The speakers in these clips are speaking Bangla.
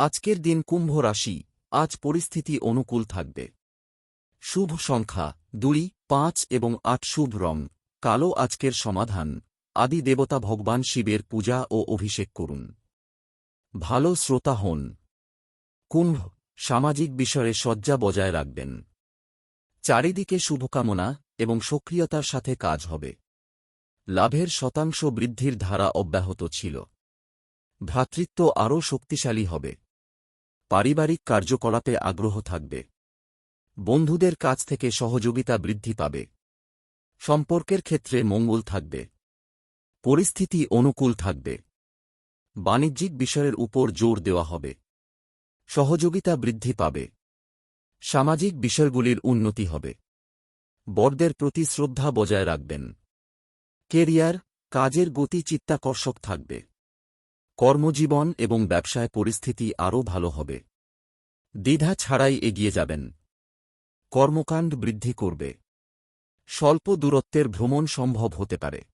আজকের দিন কুম্ভ রাশি, আজ পরিস্থিতি অনুকূল থাকবে। শুভ সংখ্যা, দুই, পাঁচ এবং আট শুভ রং, কালো আজকের সমাধান, আদি দেবতা ভগবান শিবের পূজা ও অভিষেক করুন। ভালো শ্রোতা হন। কুম্ভ, সামাজিক বিষয়ে সজ্জা বজায় রাখবেন। চারিদিকে শুভকামনা এবং সক্রিয়তার সাথে কাজ হবে। লাভের শতাংশ বৃদ্ধির ধারা অব্যাহত ছিল। ভ্রাতৃত্ব আরও শক্তিশালী হবে। পারিবারিক কার্যকলাপে আগ্রহ থাকবে। বন্ধুদের কাছ থেকে সহযোগিতা বৃদ্ধি পাবে। সম্পর্কের ক্ষেত্রে মঙ্গল থাকবে। পরিস্থিতি অনুকূল থাকবে। বাণিজ্যিক বিষয়ের উপর জোর দেওয়া হবে। সহযোগিতা বৃদ্ধি পাবে। সামাজিক বিষয়গুলির উন্নতি হবে। বড়দের প্রতি শ্রদ্ধা বজায় রাখবেন। কেরিয়ার, কাজের গতি চিত্তাকর্ষক থাকবে। কর্মজীবন এবং ব্যবসায় পরিস্থিতি আরও ভালো হবে। দ্বিধা ছাড়াই এগিয়ে যাবেন। কর্মকাণ্ড বৃদ্ধি করবে। স্বল্প দূরত্বের ভ্রমণ সম্ভব হতে পারে।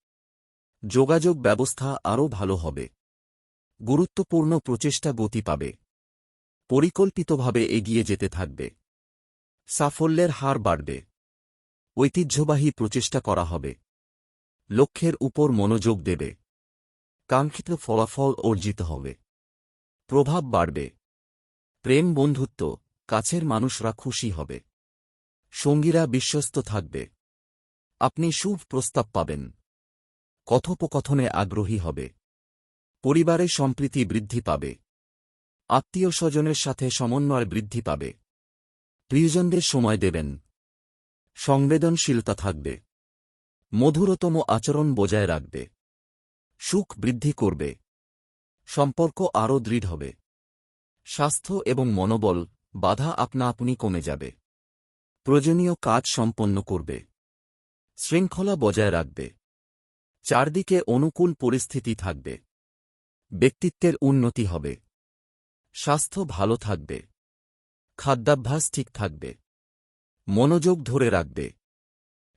যোগাযোগ ব্যবস্থা আরও ভালো হবে। গুরুত্বপূর্ণ প্রচেষ্টা গতি পাবে। পরিকল্পিতভাবে এগিয়ে যেতে থাকবে। সাফল্যের হার বাড়বে। ঐতিহ্যবাহী প্রচেষ্টা করা হবে। লক্ষ্যের উপর মনোযোগ দেবে। কাঙ্ক্ষিত ফলাফল অর্জিত হবে। প্রভাব বাড়বে। প্রেম বন্ধুত্ব, কাছের মানুষরা খুশি হবে। সঙ্গীরা বিশ্বস্ত থাকবে। আপনি শুভ প্রস্তাব পাবেন। কথোপকথনে আগ্রহী হবে। পরিবারে সম্প্রীতি বৃদ্ধি পাবে। আত্মীয় স্বজনের সাথে সমন্বয় বৃদ্ধি পাবে। প্রিয়জনদের সময় দেবেন। সংবেদনশীলতা থাকবে। মধুরতম আচরণ বজায় রাখবে। সুখ বৃদ্ধি করবে। সম্পর্ক আরও দৃঢ় হবে। স্বাস্থ্য এবং মনোবল বাধা আপনা আপনি কমে যাবে। প্রয়োজনীয় কাজ সম্পন্ন করবে। শৃঙ্খলা বজায় রাখবে। চারদিকে অনুকূল পরিস্থিতি থাকবে। ব্যক্তিত্বের উন্নতি হবে। স্বাস্থ্য ভালো থাকবে। খাদ্যাভ্যাস ঠিক থাকবে। মনোযোগ ধরে রাখবে।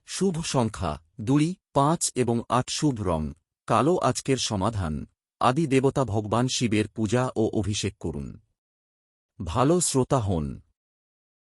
শুভ সংখ্যা দুই, পাঁচ এবং আট শুভ রং। কালো আজকের সমাধান। আদি দেবতা ভগবান শিবের পূজা ও অভিষেক করুন। ভালো শ্রোতা হন।